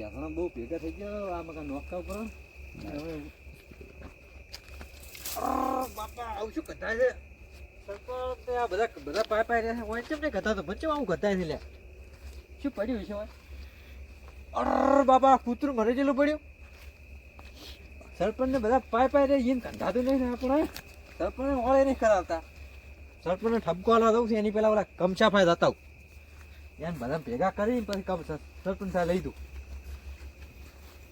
યાત્રા બહુ ભેગા થઈ ગયા. આ મકા નોખા ઉપર. હવે બધા પાય પાય જેલું પડ્યું સરપંચને બધા પાય પાય રહે એને કંધાતું નહીં આપણે સરપંચ વાળે નહીં કરાવતા. સરપંચને ઠપકો આલવા દઉં છે. એની પેલા ઓલા કમચા ફાય જતા એને બધા ભેગા કરી પછી કમ સરપંચ લઈ દઉં.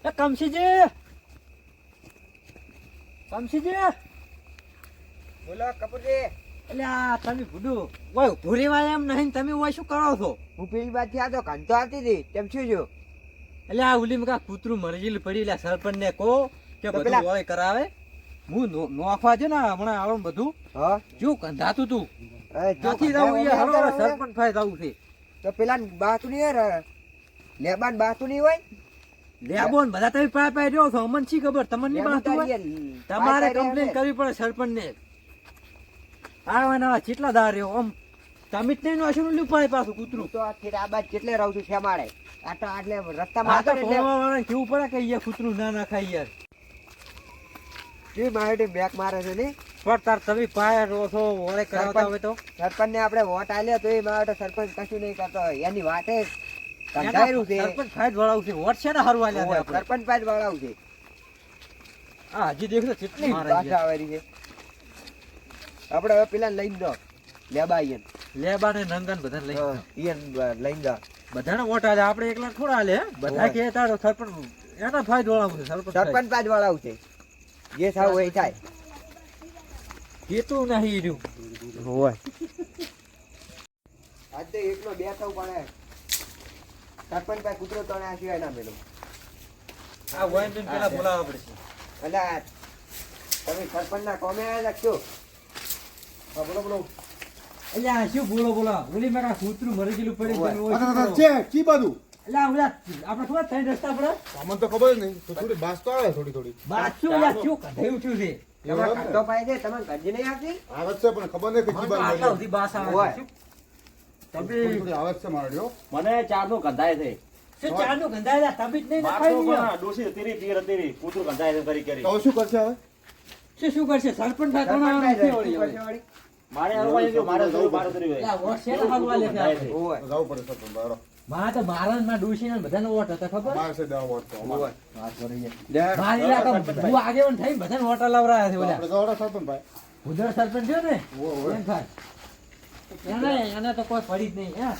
એ કમસીજી કમસીજી બોલો કપૂરજી એટલે આ તમે ભૂડું ઓય ભૂરી વાય એમ નહીં તમે ઓય શું કરો છો હું પેલી બાજુ આ તો કંતો આવતી હતી તેમ શું જો એટલે આ ઉલી મકા કૂતરું મરજીલ પડી એટલે સરપંચ ને કહો કે બધું ઓય કરાવે હું નો- નોખવા છે ને હમણાં આવું બધું હા જો કંધાતું તું નથી રહું એ હરો સરપંચ ફાય જવું છે તો પેલા બાતું નહીં લેબાન બાતું નહીં હોય લેબો ને બધા તમે પાય પાય રહ્યો છો. અમને શી ખબર? તમને નહીં એ તમારે કમ્પ્લેન કરવી પડે સરપંચ ને આવા નવા ચેટલા દાર રહ્યો? આમ તમે જ નહીં નાખ્યું ને પાય પાછું કૂતરું. તો આ થેટ આ બાજુ કેટલે રહું છું શેમાડે આ તો આટલે રસ્તામાં આ તો ને એટલે કેવું પડે કે અહીંયા કૂતરું ના નાખાય યાર? એ મારે બેક મારે છે ને. પણ તાર તમે પાય રહો છો ઓળે કરાવતા હોય તો? સરપંચ ને આપણે વોટ આલ્યા તો એ મારે સરપંચ કશું નહીં કરતો એની વાતે કંધાયેલું છે. સરપંચ ફાયદ વળાવું છે. વોટ છે ને હારું આલ્યા સરપંચ પાસે વળાવું છે. આ હજી દેખ કેટલી મારે આવેલી છે આપણે હવે પેલા લઈ દો. લેબા ઈયન. લેબા ને નંદન બધા લઈ. ઈયન લઈને દો. બધાને વોટ આલે. આપણે એકલા થોડા આલે. બધા કે તારો સરપંચ એના ફાયદ વાળાવું છે સરપંચ. સરપંચ પાસે વળાવું છે. જે થાવ એ થાય. કેતું નહીં રહ્યું. હોય આજે એકલો બે થાવ પડે સરપંચ પાસે કૂતરો તણે આ સિવાય ના મેલો. આ વાઈન બિન પેલા બોલાવવા પડશે એટલે તમે સરપંચ ના કોમે લખશો હા બોલો બોલો. એટલે આ શું બોલો બોલો? ઓલી મારા કૂતરું મરી ગયેલું પડી શું? છે કી ઓલા આપણે ખબર ત્રણ રસ્તા પડે અમને તો ખબર નહીં. તો થોડી બાસ તો આવે થોડી થોડી. બાજુ ઓલા શું કઢાઈ ઉઠ્યું છે? તમારે કાંટો પાય છે તમને નહીં આવતી? આવે છે પણ ખબર નહીં કે કી બાસ આવે ઓય. છે શું? થોડી થોડી આવે જ છે મારે ચારનું કંધાય છે. શું ચારનું ગંધાયેલા તબીજ નહીં નખાઈ ડોસી તેરી તીર તેરી કૂતરું કંધાય છે કરી કરી. તો શું કરશે હવે? શું શું કરશે? સરપંચ થાય સરપંચ કોના પાસે નથી શું વળી કરશે હવે. વળી? મારે જવું છે? ઓય. જવું પડે સરપંચ બારો તો મારા ને બધાનો વોટ હતા ખબર? છે વોટ તો. મારી લાગે હું આગેવાન થઈ બધાને વોટ લાવરાયા છે ઓલા આપણે સરપંચ ભાઈ. ભૂદર સરપંચ થયો ને? ઓય, ઓય. એને એને તો કોઈ પડી જ નહીં હે.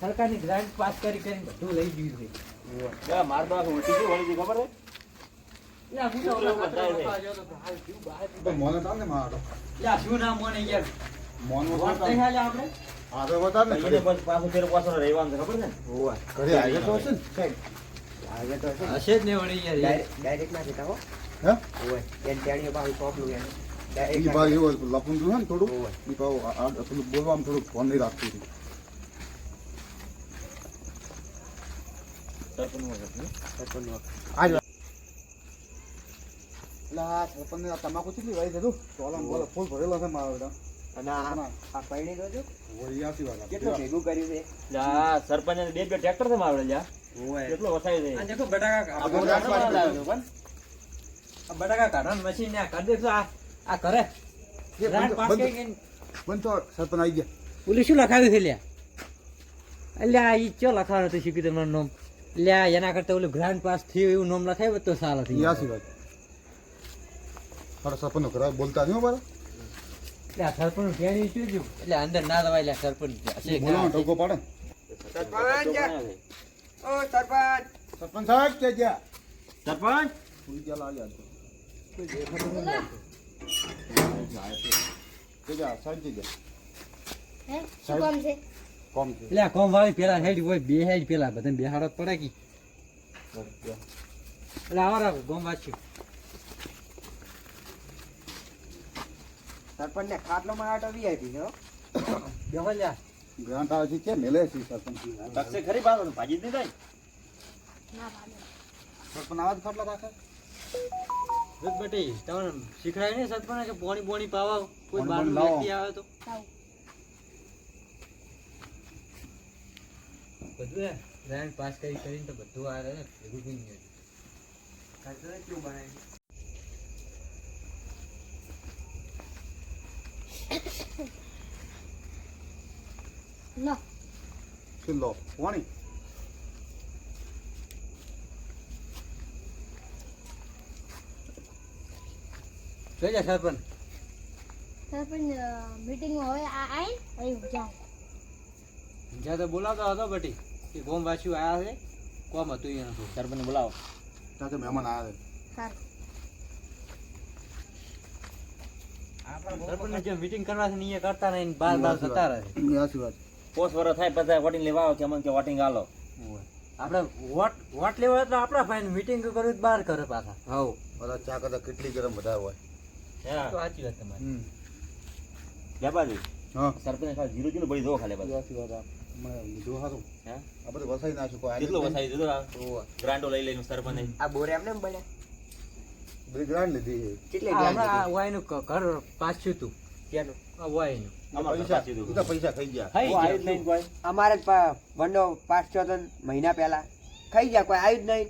સરકારની ગ્રાન્ટ પાસ કરી કરીને બધું લઈ ગયું છે. માર બાપ વળી ખબર છે? તો હશે જ ને વળી યાર ડાયરેક્ટ ના જતા હો. હે? ઓય. એને તેણીએ પાછું સોંપલું એને. ઈ ભાઈ એવો લપું છે ને થોડું ઓય. ઈ આ- આ પેલું બોલવામાં થોડું ફોન નહીં રાખતું હતું. સરપંચનું હતું. સરપંચનું. આજ વાત. એટલે આ સરપંચને આ તમાકુ કેટલી વાઈ દીધું ચોલામાં બોલો ફૂલ ભરેલો છે મારો બેટા અને આ આ પૈણી જો. ઓય કેટલું ભેગું કર્યું છે લે આ સરપંચ ને બે બે ટ્રેક્ટર છે મારે લ્યા ઓય. કેટલો વસાય છે આ દેખો બટાકા આ બટાકા કાઢવાનું મશીન ને આ કરી દેજો આ આ કરે સરપંચ આવી ગયા. ઓલી શું લખાવ્યું છે લ્યા? અલ્યા ઈ ચો લખાવ્યું હતું નામ? લ્યા એના કરતા ઓલું ગ્રાન્ડ પાસ થયું એવું નામ લખાવ્યું તો સારું વાત મારા સરપંચ ઘરે બોલતા નહીં મારા. એટલે અંદર ના દવાય લ્યા સરપંચ હશે બોલાવાનો પાડે. સરપંચ! ઓ સરપંચ! સરપંચ સાહેબ કે ગયા? સરપંચ! ફૂલ ગયા લાગ્યા તો. કામ વાળી પેલા હેડ હોય બે હેડ પેલા બધાને બેહાડો પડે કી? એટલે આવા રાખો ગોમ વાંચ્યું. સરપંચ ને ખાટલો માં આટો વીઆઈપી છે હો. બેહો ગ્રાન્ટ આવે છે કે મેલે છે સરપંચ? તકસે ખરી બાદ ભાજી જ નહીં થાય. ના ભાલે સરપંચ આવા જ ખાટલા રાખે? રસ બેટી તમને શીખડાય નહીં સરપંચ કે પોણી પોણી પાવા કોઈ બહારનું વ્યક્તિ આવે તો? બધું હે પાસ કરી કરીને તો બધું આ ને ભેગું કેવું લો. શું લો વાણી જોઈ જા સરપંચ. સરપંચ મીટિંગમાં હવે આ આઈ અહીં જાય જ્યાં તો બોલાવતો હતો બટી કે ગોમ વાસીઓ આવ્યા છે. કોમ હતું એનું તો. સરપંચ બોલાવો. ત્યાં તો મહેમાન આવ્યા છે. સરપંચ જે મીટિંગ કરવા છે ને એ કરતા નહીં બાર બાર જતા રહે. છે સાચી વાત. પોસ્ટ વરસ થાય પછી વોટિંગ લેવા આવો કે અમને કે વોટિંગ આલો. આપણે વોટ વોટ લેવા હોય તો આપણા ભાઈ મીટિંગ કરવી બહાર કરે પાછા. હવ બધા ચા કરતા કેટલી ગરમ વધારે હોય. હા તો સાચી વાત તમારી. લેબાજી હા. સરપંચ ખાલી જીરો જીરો બળી દો ખાલી અમારે પૈસા પાછી ઈ દીધું. તો પૈસા ખાઈ ગયા. ખાઈ કોઈ ગયા. આવ્યું જ નહીં કોઈ અમારે બંડો પાંચ થયો મહિના પેલા ખાઈ ગયા કોઈ આવ્યું જ નહીં.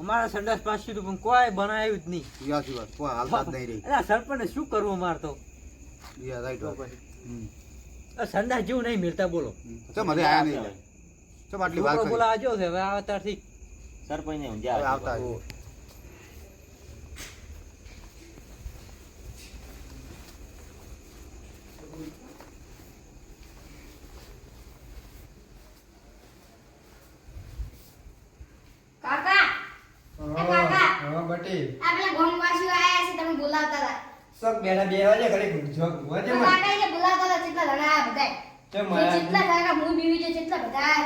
અમારા સંડાસ પાસે તું પણ કોઈ બનાવ્યું જ નહીં. યાસી વાત કોઈ હાલતા જ નહીં રહી. આ સરપંચને શું કરવું અમારે તો? યા રાઈટ વાત. હમ. આ સંડાસ જેવું નહીં મિલતા બોલો. ચમ હજી આયા નહીં. ચમ આટલી વાત બોલા આજો છે હવે આ અત્યારથી સરપંચ ને હવે ઊંઝા આવતા આવતા હશે. કાકા એ કાકા હા બટી આ પેલા ગોમવાસીઓ આયા છે તમે બોલાવતા શોખ બેડા બે વાજે ઘરે જો વજે તો કાકા એને બોલા હતા કેટલા આયા બધાય. તે તો જેટલા કાકા હું બીવી છે જેટલા બધા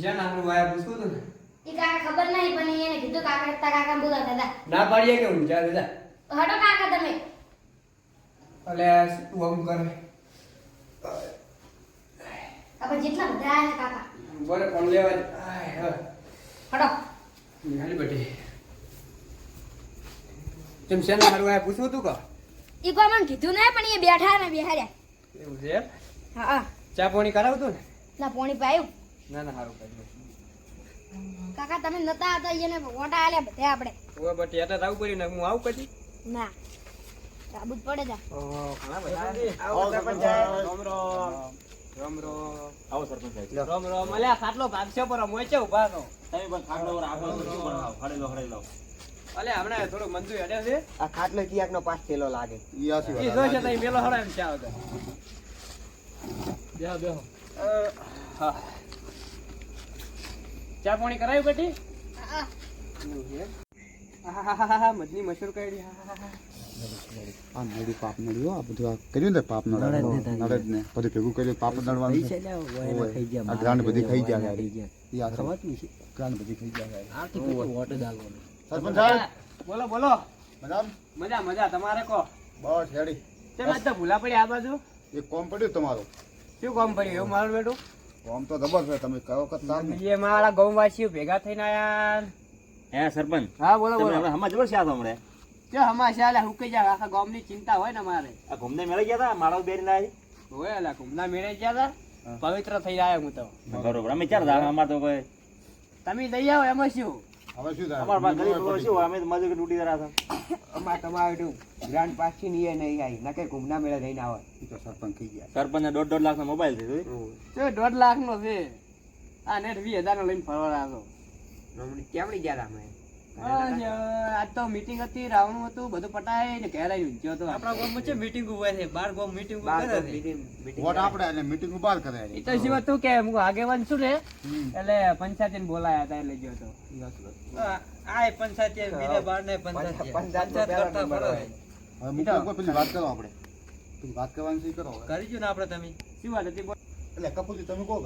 જ્યાં નાનું વાયા પૂછવું તું ને? એ કાકા ખબર નહીં પણ એને કીધું કાકા તા કાકા બોલાવતા દાદા ના પાડીએ કે ઊંચા દાદા હટો કાકા તમે. અલે તું આમ કરે. આપણે જેટલા બધા છે કાકા. બોલે ફોન લેવા હટો. હાલી બટી તેમ શેના મારું વાયા પૂછવું તું કા? ઈ કોઈ મને કીધું નહીં પણ એ બેઠા ને બેહાર્યા. એવું છે હા હા. ચા પોણી કરાવતું ને? ના પોણી પાયું ના ના સારું કર્યું કાકા તમે નતા હતા એને ઓટા આલ્યા બધા આપણે. ઓ બટ એટા આવું કર્યું ને હું આવું પછી ના. સાબુત પડે જા. ઓહો ઘણા બધા. આવો સરપંચ. રામ રામ. રામ રામ. આવો સરપંચ રામ રામ. અલ્યા ખાટલો ભાગશે પર મોય છે ઊભા નો તમે પણ ખાટલો ઉપર આખો શું બનાવો ખડેલો હમણાં થોડો મંજુ હેડે છે. આ ખાટલો કિયાક નો પાસ થેલો લાગે. ઈ સાચી વાત જોશે આ તઈ મેલો હરા એમ ચા હતો બેહો બેહો. હા. ચા પાણી કરાયું બેટી? મજની મશહૂર કરી આ નડી પાપ નડી આ બધું આ કર્યું ને પાપ નડે નડે જ ને બધું ભેગું કર્યું પાપ નડવાનું છે. આ ગ્રાન્ડ બધી ખાઈ ગયા ગાડી. ઈ આ ગ્રાન્ડ બધી ખાઈ ગયા ગાડી. સરપંચ સાહેબ. બોલો બોલો. મજામ? મજા મજા. તમારે કહો. બસ હેડી તેમ આજ ભૂલા પડી આ બાજુ? એ કોમ પડ્યું તમારું? શું કોમ પડ્યું? એવું મારું બેટું? કોમ તો જબર છે. તમે કયો વખત ને. એ મારા ગામવાસીઓ ભેગા થઈને આયા હે સરપંચ. હા બોલો બોલો. હમણાં હમણાં જબર છે આ તો હમણાં? કે હમાશા આલે હુકે જા આખા ગામની ચિંતા હોય ને મારે આ ઘૂમને મેળે ગયા હતા મારા બેરી ના હોય અલા ઘૂમના મેળે ગયા હતા પવિત્ર થઈ રહ્યા હું તો. બરોબર. અમે ચાર દાડા અમાર તો કોઈ તમે દઈ આવો એમાં શું? હવે શું થાય? અમાર ગરીબ લોકો શું અમે તો મજૂરી રહ્યા હતા અમાર તમારું ગ્રાન્ડ પાસથી નહીં નહીં આવી ઘૂમના મેળે રહીને આવે તો સરપંચ થઈ ગયા. સરપંચ દોઢ દોઢ લાખ નો મોબાઈલ જોઈ? તો દોઢ લાખ નો છે. આ નેટ વીસ હજાર નો લઈને ફરવા આવ્યો કેમણી ગયા હતા અમે આજ તો મીટિંગ હતી રાવણું હતું બધું પટાય ને ઘેર આવી ઊંચ્યો હતો. આપણા ગામમાં છે મીટિંગ હોય છે બાર ગામ મીટિંગ કરે તો છે. meeting meeting વોટ આપણે અને મીટિંગ બહાર કરે એ તો શું હતું કે હું આગેવાન છું ને એટલે પંચાયત બોલાયા હતા એટલે ગયો હતો. આ આ પંચાયત બીજા બાર ને પંચાયત. પંચાયત પંચાયત કરતા ફરો હવે મૂકો કોઈ પેલી વાત કરો આપણે પેલી વાત કરવાની છે કરો હવે. કરી ને આપણે તમે. શું વાત હતી એટલે કપૂરજી તમે કહો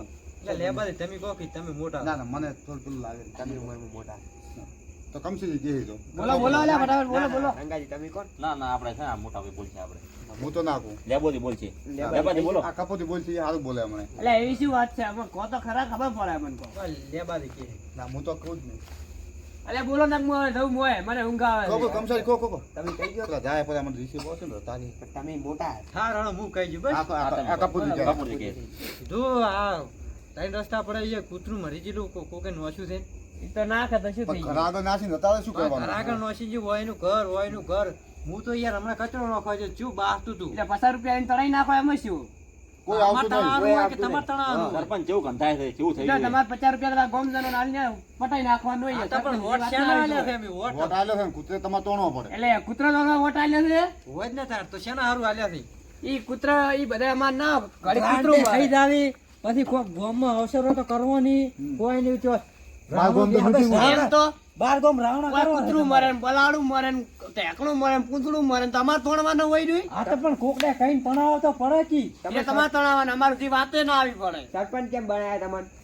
એટલે તમે કહો કે તમે મોટા ના ના મને થોડું પેલું લાગે તમે ઉંમરમાં મોટા. તો કમસી જે તો. બોલો બોલો અલ્યા ફટાફટ બોલો ના, બોલો. રંગાજી તમે કોણ? ના ના આપણે છે મોટા ભાઈ બોલશે આપણે. હું તો નાખું. લેબોજી બોલ છે લેબાજી બોલો. આ કપૂરજી બોલશે એ સારું બોલે હમણાં. એટલે એવી શું વાત છે? અમે કો તો ખરા ખબર પડે મને કો. લેબાજી કે ના હું તો કહું જ નહીં. અલે બોલો ને હું જવું મોય મને ઊંઘ આવે. કોકો છે. કમસારી કહો કહો કહો. તમે કહી ગયો તો જાય પછી મને રિસીવ આવશે ને તો તારી તમે મોટા. હા રણ હું કહી છું બસ. આ. કપૂરજી કહે છે. જો આ ત્રણ રસ્તા પડે છે કૂતરું મરી કો- કોકે નોશ્યું છે? તો નાખે તો શું થઈ ઘર આગળ નાખીને અત્યારે શું કરવાનું? આગળ નોસી જે હોય એનું ઘર હોય એનું ઘર. હું તો યાર હમણાં કચરો નાખો છે શું બાસતું તું. એટલે પચાસ રૂપિયા એને તળાઈ નાખો એમ શું? કોઈ આવતું નહીં. કે તમારે તણાવનું સરપંચ જેવું ગંધાય છે કેવું થઈ ગયું તમારે પચાસ રૂપિયા તમારા ગોમજનો નાલીને પટાઈ નાખવાનું હોય તો પણ વોટ શેના વાત છે એમ? વોટ વોટ આલ્યો છે કૂતરે તમારે તોણો પડે. એટલે કૂતરો તોણો વોટ આલ્યો છે? હોય જ ને તાર તો શેના હારું આલ્યા છે? ઈ કૂતરા ઈ બધા અમાર ના ઘડી કૂતરો ખાઈ જાવી. પછી કોઈ ગામમાં અવસરો તો કરવો નહીં. કોઈ નહીં એમ તો બાર ગામ રાવણા કોઈ કૂતરું મરે ને બલાડું મરે ને ટેકણું મરે ને પૂંછડું મરે ને તમારે તોડવાનું હોય નહીં. આ તો પણ કોકને કઈ પણાવ તો પડે કી. એટલે તમારે તણાવવાનું અમારું જે વાતે ના આવી પડે. સરપંચ કેમ બનાયા તમને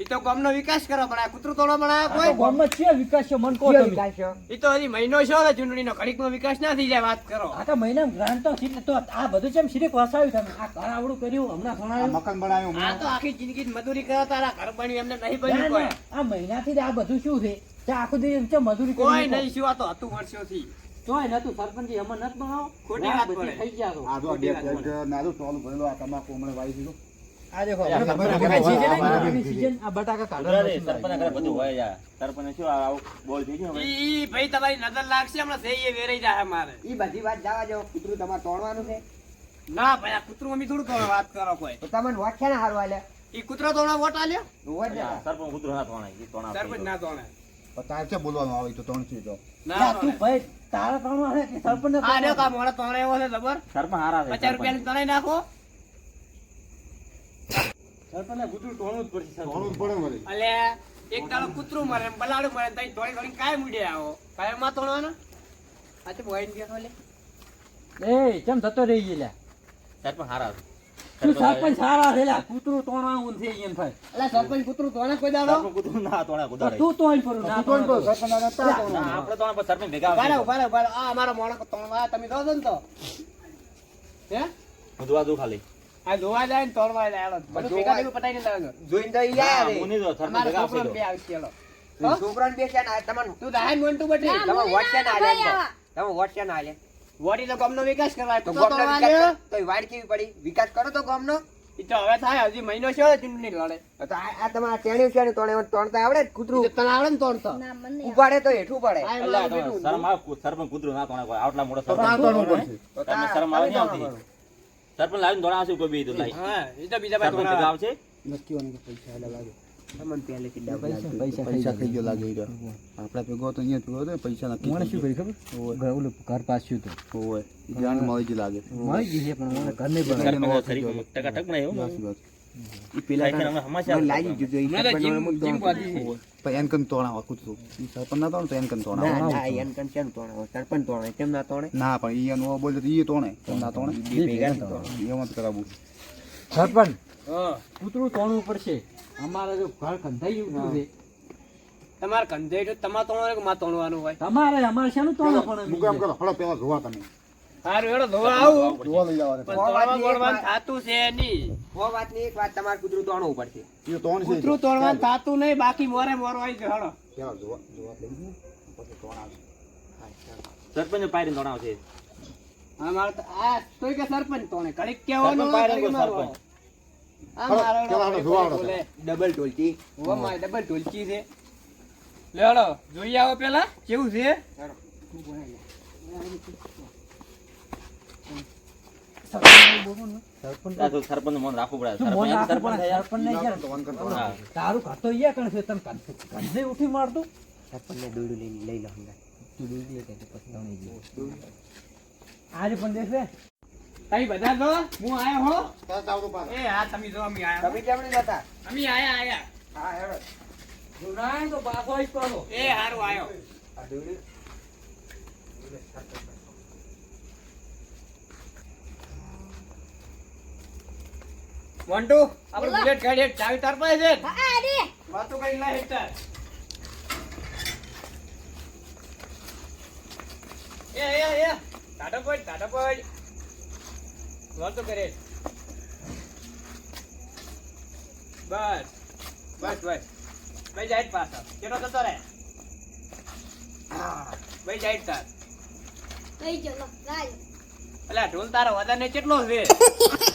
ઈ તો ગામનો વિકાસ કરો પણ આ કૂતરું આ કોઈ ગામમાં છે વિકાસ છે મન કહો વિકાસ. છે? ઈ તો હજી મહિનો છે ચૂંટણીનો ઘડીકમાં વિકાસ ના થઈ જાય વાત કરો. આ તો મહિના ગ્રાન્ટ તો છે તો આ બધું ચેમ સિરીક વસાવ્યું તમે. આ ઘર આવડું કર્યું હમણાં મકાન બનાવ્યું આ તો આખી જિંદગી મજૂરી કરો તારા ઘર બન્યું એમને નહીં બન્યું કોઈ. આ મહિનાથી આ બધું શું છે? તે આખો દિવસ મજૂરી કોઈ નહીં શું આ તો હતું વર્ષોથી. તોય નતું સરપંચી હમણાં નત બનાવો ખોટી વાત પડે. થઈ ગયા તો. આ જો બે પ્લેટ નારું ટોલું આ તમાકુ હમણાં વાવી દીધું. આ દેખો આ આપણે સરપંચ બટાકાની આ season બટાકા આવી ગઈ, season. આ બટાકા કાઢવાનું અરે, machine સરપંચ આવી આગળ બધું હોય યાર. સરપંચ શું આ બોલ થઈ ગયું ઈ ઈ ભાઈ તમારી નજર લાગશે હમણાં થઈ વેરાઈ જાય મારે ઈ બધી વાત જવા દો કૂતરું તમારે તોડવાનું છે. ના ભાઈ આ કૂતરું અમે થોડું તમે વાત કરો કોઈ. તો તમને વોટ છે ને હારું હાલ્યા ઈ કૂતરો તોડા વોટ આલ્યો? વોટ ને આ સરપંચ ના તોણાવ થઈ ના તોડે. પણ તારે બોલવાનું આવે તો ત્રણ છે તો. ના તું. ભાઈ તારા કે આ કા એવો છે જબર સરપંચ હારા છે, રૂપિયા તણાઈ નાખો. સરપંચને કૂતરું તોડવું જ પડશે, સરપંચ. જ પડે વળી. અલે એક દાડો કૂતરું મરે ને બલાડું મરે તઈ થોડી થોડી કાય મુડે આવો કાયમાં તોડવાના આ તો બોઈન ગયો લે એ ચમ જતો રહી ગયેલા સરપંચ હારા તું સરપંચ સારા છે લ્યા. કૂતરું એમ ભાઈ અલે સરપંચ કૂતરું તોડે કોઈ દાડો સરપંચ કૂતરું ના. તું પડું ના તું તો સરપંચ. આપણે તોણા પર સરપંચ ભેગા ઊભા રહો, આવશે. ઊભા રહો, ઊભા રહો. આ અમારો મોણો તોડવા તમે દો ને તો હે દઉં ખાલી. આ જોવા જાય ને તોડવા જાય હાલો. ભેગા ભેગું પટાઈને લાવજો જોઈને તો ઈ ના, આયા હું રે. નહીં જોઉં, સરપંચ અમારા ભેગા આવશે બે આવશે હાલો. છોકરાને બે છે ને તમને તું દાય મોન્ટુ બટી. તમે વોટ છે ને ના હાલ્યા ભાઈ એમ કહો. તમે વોટ છે ને હાલ્યા વોટી તો ગામનો વિકાસ કરાય તો તો ગામનો વિકાસ કરો. તો વાડ કેવી પડી? વિકાસ કરો તો ગામનો. ઈ તો હવે થાય હજી મહિનો છે ચૂંટણી લડે. તો આ આ તમારા ટેણ્યું છે ને તોણે આવડે કુતરું? તને આવડે ને મને ઉપાડે તો હેઠું પડે. શરમ આવે, સરપંચ કૂતરું ના આટલા મોટા સરપંચ શરમ આવે નહીં આવતી? સરપંચ લાવીને દોડાવશે કોઈ બી તો લાઈ. હા તો બીજા ભાઈ તોડાવે. આવશે? તમને ડર લાગતું. પૈસા પૈસા ખાઈ ગયો લાગે ઈ રહ્યો. ભેગો તો અહીંયા ભેગો પૈસા નક્કી મને શું કરી ખબર ઓલું ઘર પાછું. ઈ મળી ગઈ લાગે મળી છે પણ મને ગયું. પણ. ઈ ના. ના, ના, ના? ના પણ ઈ એનો બોલે તો ઈ કેમ ના તોડે. એમાં જ કરાવવું સરપંચ હા. કૂતરું તોડવું પડશે અમારે જો ઘર કંધાઈ ઉઠ્યું છે તમારે કંધે તો તમારે તોડવાનું કે માં તોડવાનું હોય તમારે અમારે શાનું પણ હું કરો હળો પેલા જોવા તમે સારું હેડો ધોવા આવું. જોવા લઈ જવા પણ સો તોડવા વાતની એક બોડવાનું વાત. થાતું છે નહીં. સો વાતની એક વાત તમારે કૂતરું તોડવું પડશે. ઈ તોડ છે. કૂતરું તોડવાનું થાતું નહીં બાકી મોરે મોરો આવી ગયો હેડો. પેલા જોવા જોવા લઈ જઈએ. પછી તોડાવે. સરપંચ પાયરીને તોડાવશે. હા મારે તો આ તોય કે સરપંચ તોણે ઘડીક કહેવાનું સરપંચ. ડબલ ટોલચી ડબલ ટોલચી છે. લે હેડો જોઈ આવો પેલા કેવું છે આ તો સરપંચનું મન રાખવું પડે. શું મોન સરપંચ રાખવું સરપંચ પડે? થયા. સરપંચને યાર તો. તારું તો કણ છે. તને કંધ- ઉઠી મારતું. લઈ લો હંગાત. આજે પણ દેખે તઈ બધા જો હું આયો હો. તાર ચાવડું પાડ. એ હા તમે જો અમે આયા તમે કેમ નહીં જતા? અમે આયા આયા. હા હેડો. જુનાય તો બાફો જ પડો એ હારું આયો. આ દોરડું મોન્ટુ આપણે બુલેટ ગાડી ચાવી તાર પાસે છે. હા અરે વાતો કઈ ના હેઠળ એ એ એ ટાટો પડ ટાટો પડ. વાતો કરે. બસ બસ બસ. ભાઈ જાય પાછા કેનો જતો રે ભાઈ જાય તાર. કઈ ચલો રાજ અલા ઢોલ તારો વધારે કેટલો છે?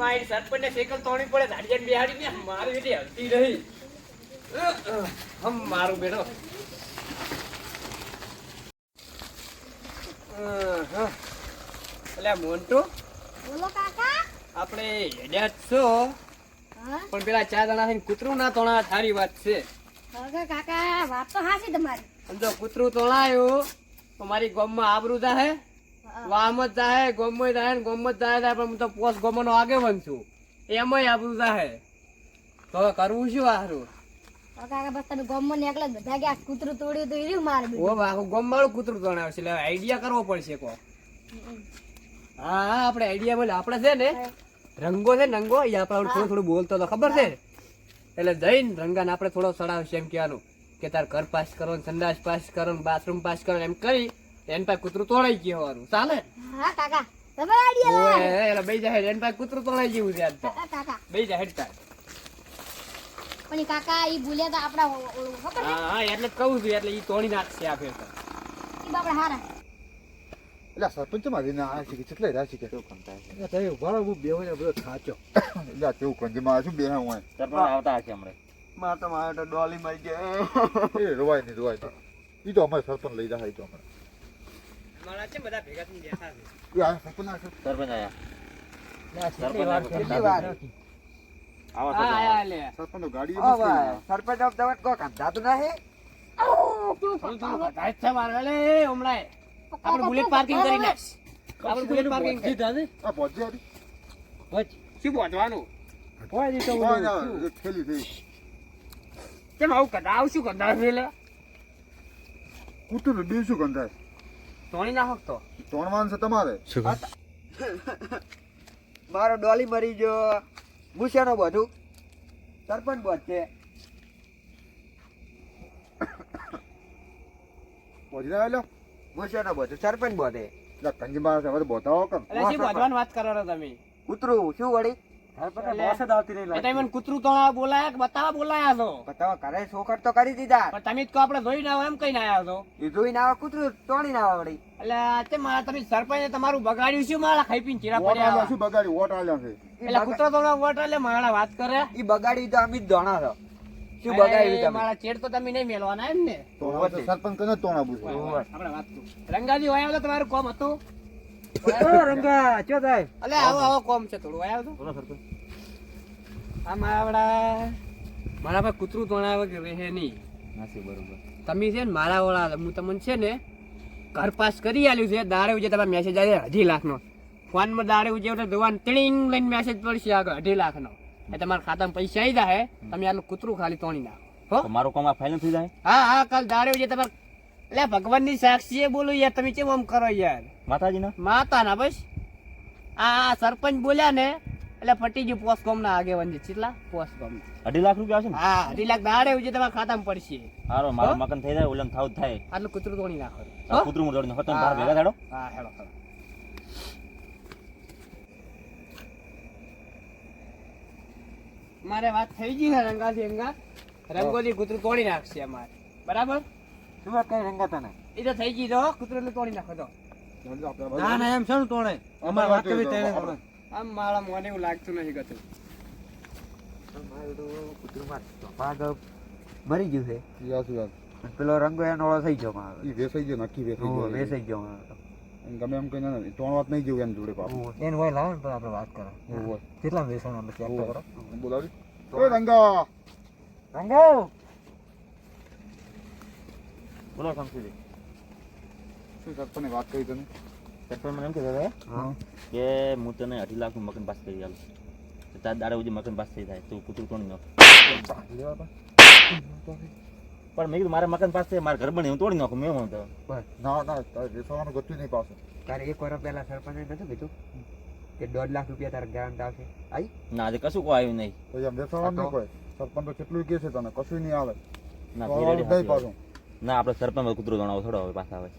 મારી સરપંચને સાયકલ તોડી પડે ધાડિયાને બેહાડીને મારી બેટી હલતી રહી. હમ મારું બેટો. હ. અલ્યા મોન્ટુ? બોલો કાકા. આપણે હેડ્યા છો. પણ પેલા ચાર જણા થઈને કૂતરું ના તોણા સારી વાત છે. કાકા વાત તો હાસી તમારી. જો કૂતરું તોણાયું તો મારી ગોમમાં આબરૂ જાહે. વામ જ જાહે ગોમમાં જાહે ને જ જાહે પણ હું તો પોસ ગોમનો આગેવાન છું. એમાંય આપણું જાહે. તો કરવું શું હારું? કાકા બસ તમે ગોમમાં નીકળે જ બધા કે આ કૂતરું તોડ્યું તો મારે ઓ આખું ગોમ વાળું કૂતરું તોણાવ છે. એટલે આઈડિયા કરવો પડશે કો હા હા આપણે આઈડિયા બોલે. આપણે છે ને રંગો છે રંગો. એ આપણે થોડું થોડું બોલતો તો ખબર છે? એટલે જઈને રંગાને આપણે થોડો સડાવશે એમ કહેવાનું. કે તાર ઘર પાસ કરો સંદાસ સંડાસ પાસ કરો ને બાથરૂમ પાસ કરો એમ કરી એન પાસે કૂતરું તોડાઈ ગયું ચાલે? હા કાકા. તમે ઓય બે જાય એન પાસે કૂતરું તોડાઈ ગયું છે આજ તો. કાકા બે જાય હેડતા પણ કાકા ઈ ભૂલ્યા તો આપડા ખબર હા હા એટલે કહું છું એટલે ઈ તોડી નાખશે આ ફેર તો. ઈ બાપડા હારા. એટલે સરપંચ મારી ના આ શીખે કેટલે શીખે કેવું છે? એટલે બધો થાચો. એટલે કેવું કંજી માં હું સરપંચ આવતા હશે હમણાં. માં તો મારે ડોલી મરી ગયા એ રોવાય નહીં રોવાય ઈ તો અમારે સરપંચ લઈ જાય તો અમારે. મારા છે બધા ભેગા થઈને બેઠા છે આ સરપંચ આ સરપંચ. આયા કેટલી વાર કેટલી વાર આવા આયા આપણે બુલેટ પાર્કિંગ કરી નાખ બુલેટ પાર્કિંગ કરી સીધા ને? આ શું પહોંચવાનું હોય નહીં તો ના થઈ કેમ આવું કદાવ શું કંધાર છે લે કૂતરું બી શું ગંધાય તોડી નાખો તો. ત્રણ છે તમારે. મારો ડોલી મરી ગયો. મૂછાનો બધું. સરપંચ બોધ છે. પહોંચી ના આવેલો? મૂછાનો બધું. સરપંચ બોધે. કંજી માં હવે તો બતાવો કેમ વાત કરો તમે. કૂતરું શું વળી? સરપંચને બોસ જ આવતી નહીં એ લાગતી. તમે મને કૂતરું તોડા બોલાયા કે બતાવવા બોલાયા છો? બતાવો ઘરે સોખટ તો કરી દીધા. પણ તમે જ કહો આપણે જોઈને આવો એમ કઈ આવ્યા છો. એ જોઈને આવા કૂતરું તોડી ના આવે એટલે તે મારા તમે સરપંચે તમારું બગાડ્યું શું? મારા ખાઈ પીને ચીરા પડ્યા. શું બગાડી વોટ આલ્યા છે? એટલે કૂતરો તોડા વોટ એટલે મારા વાત કરે. એ બગાડી તો અમે જ ધોણા છો. શું બગાડ્યું તમે? મારા ચેડ તો તમે નહીં મેલવાના એમ ને તો હવે તો સરપંચ કને તોણાવું છે આપણે વાત રંગાજી વાયા તો તમારું કોમ હતું? રંગા ચો થાય અલે આવો આવો કોમ છે થોડું. વાયા તો બોલો સરપંચ આ મારા મારા પાસે કૂતરું તણાવે કે રહે નહીં. નાસી બરોબર. તમે છે ને મારા વાળા હું તમને છે ને ઘર પાસ કરી આલ્યું છે દાડે ઉજે તમારે મેસેજ આવે અઢી લાખનો. ફોનમાં દાડે ઉજે એટલે જોવાનું ટીંગ લઈને મેસેજ પડશે આગળ અઢી લાખનો. એ તમારા ખાતામાં પૈસા આવી જાય તમે આટલું કૂતરું ખાલી તોડી નાખો. મારું કામ આ ફાઇનલ થઈ જાય? હા હા કાલ દાડે ઉજે તમારે એટલે ભગવાનની સાક્ષી એ બોલું યાર તમે કેમ આમ કરો યાર? માતાજીના? માતા ના બસ. આ સરપંચ બોલ્યા ને એટલે ફટી ગયું પોસ્ટ કોમ ના આગેવાન છે કેટલા પોસ્ટ કોમ અઢી લાખ રૂપિયા આવશે ને? હા અઢી લાખ દાડે ઉજે તમારા ખાતામાં પડશે. હારો મારું મકાન થઈ જાય ઓલમ થાવ થાય. આટલું કૂતરું તોડી નાખો. હો? કૂતરું જોડીને હતો ને તારા ભેગા થાડો. હા હેડો હેડો. મારે વાત થઈ ગઈ ને રંગાથી રંગા રંગોલી કૂતરું તોડી નાખશે અમારે. બરાબર? શું કઈ રંગાતા એ તો થઈ ગઈ તો કૂતરું તોડી નાખો તો. ના ના એમ છે ને તોણે અમારે વાત કરવી તેને તોણે. આમ મારા મોને એવું લાગતું નથી ગતું કૂતરું માં ભાગ મરી ગયું છે. ઈ સાચી વાત. અને પેલો રંગો એનો ઓળો થઈ ગયો એ વેસાઈ ગયો નક્કી વેસાઈ ગયો. વેસાઈ ગયો એમ ગમે એમ કઈ ના તોણવાત નહીં જેવું એમ જોડે પાપ એને હોય લાવો ને આપણે વાત કરો. કેટલા વેસણ આપણે ચેક કરો? બોલાવી. રંગા. બોલો સમજી શું સરપંચને વાત કરી તને સરપંચ મને એમ કહેતા હતા કે હું તને અઢી લાખનું મકાન પાસ કરી તો તાર દાડે ઉજી મકાન પાસ થઈ જાય. તું કૂતરું તોડી નાખ? પણ મેં કીધું મારે મકાન પાસ થાય મારે ઘર બને હું તોડી નાખું મેં હું તો ના ના તારે વેસવાનું ગતું નહીં પાસે તારે એક વર્ષ પહેલા સરપંચ નથી કીધું કે દોઢ લાખ રૂપિયા તારા ગ્રાન્ટ આવશે? આઈ? ના આજે કશું કોઈ આવ્યું નહીં. વેસવાનું નહીં કોઈ. સરપંચ તો કેટલું કે છે તને? કશું નહીં આવે. ના. પાછું. ના આપણે સરપંચ કૂતરો જણાવો થોડો હવે પાછા આવે.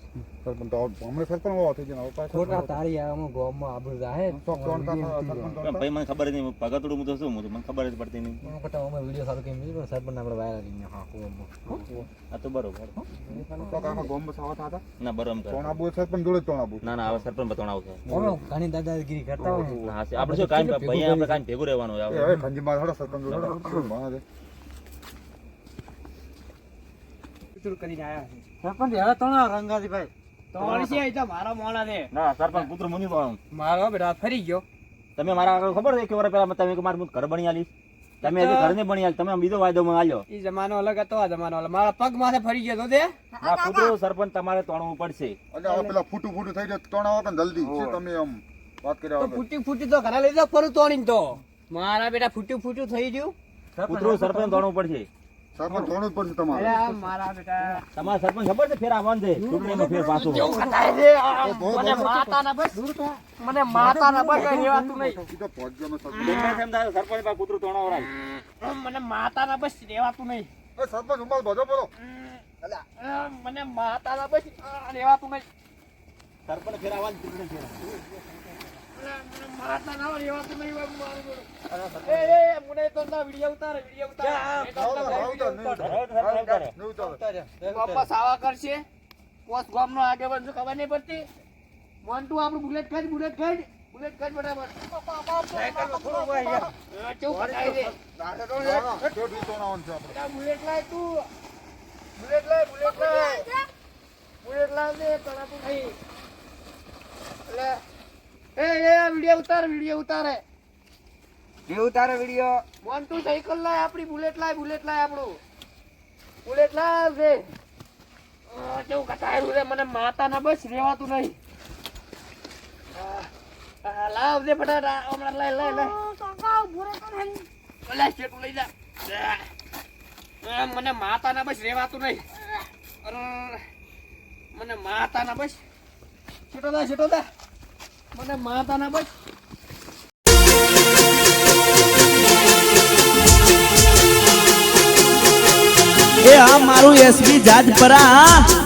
સરપંચ તો હમણાં સરપંચ વાળો થઈ જણાવો પાછા ખોટા તારી આમાં ગોમમાં આબરૂ જાહે. થવા, સરપંચ પણ ભાઈ મને ખબર જ નહીં પગતડું હું તો શું હું મને ખબર જ પડતી નહીં. એમાં ખોટા અમે વિડિયો સારું કેમ નહીં, પણ સરપંચને આપણે વાયરલ કરી હા આમાં. આ તો બરોબર. ચોક આખા ગોમ સાવા થાતા ના બરોબર. કોણ આબુ સરપંચ જોડે ચોણ આબુ. ના ના હવે સરપંચ બતોણાવ આવશે ઓનો ઘણી દાદાગીરી કરતા હોય. ને. હા, આપણે શું કાઈ ભાઈ આપણે કાઈ ભેગું રહેવાનું. હવે ખંજીમાં થોડા સરપંચ જોડે. કૂતરું કરીને આવ્યા છે. સરપંચ હવે તો ના રંગાથી ભાઈ. તો છે એ તો મારા મોણા છે. ના સરપંચ પુત્ર મુનિ દોણાવું. મારો બેટા ફરી ગયો. તમે મારા આગળ ખબર છે કે વર પહેલા તમે કે મારું ઘર બની આલી તમે હજી ઘર ને બની આલી તમે બીજો વાયદો માં આલ્યો. ઈ જમાનો અલગ હતો આ જમાનો અલગ. મારા પગ માથે ફરી ગયો તો તે. ના કૂતરું સરપંચ તમારે તોડવું પડશે. અને હવે પેલા ફૂટું ફૂટું થઈ જાય ચોણ આવો કે જલ્દી? તમે આમ વાત કર્યા તો ફૂટી ફૂટી તો ઘરે લઈ જાવ ફરું તોડીને તો. મારા બેટા ફૂટ્યું ફૂટ્યું થઈ ગયું. કૂતરું સરપંચ તોડવું પડશે. સરપંચ પડશે તમારે? મારા બેટા. તમારા સરપંચ ખબર છે ફેર આવવાનું છે? ચૂંટણીમાં ફેર પાછું. કટાય છે? આ મને માતાના બસ મને માતાના બસ કઈ રહેવાતું નહીં. તો પહોંચ્યો સરપંચ. સરપંચ પાસે કૂતરું. મને માતાના બસ રહેવાતું નહીં. એ સરપંચ બધો બોલો. મને માતાના બસ આ રહેવાતું નહીં. સરપંચ ફેર આવવાનું, ચૂંટણી ફેર. વાપસ ખબર નહીં પડતી. વન ટુ આપણું બુલેટ ખાઈ બુલેટ ખાઈ બુલેટ ખાઈ બરાબર. બુલેટ લાય તું. બુલેટ લાય બુલેટ લાય. બુલેટ લાય તણાતું નહીં. એટલે એ એ આ વિડિયો ઉતાર વિડિયો ઉતારે. વિડિયો ઉતારે વીડિયો. વન ટુ સાયકલ લાય આપણી બુલેટ લાય બુલેટ લાય આપણું. બુલેટ લાય રે કેવું કટાયું રે મને માતા ના બસ રેવાતું નહીં. લાવ દે બટાટા હમણાં લાય લાય લાય. કાકા ઊભો તો નહીં. લાય શેઠું લઈ જા. મને મને માતાના બસ રેવાતું નહીં. અરે મને માતાના બસ. છેટો દા છેટો દા. મને માતાના બસ. એ આ મારું એસબી જાજપરા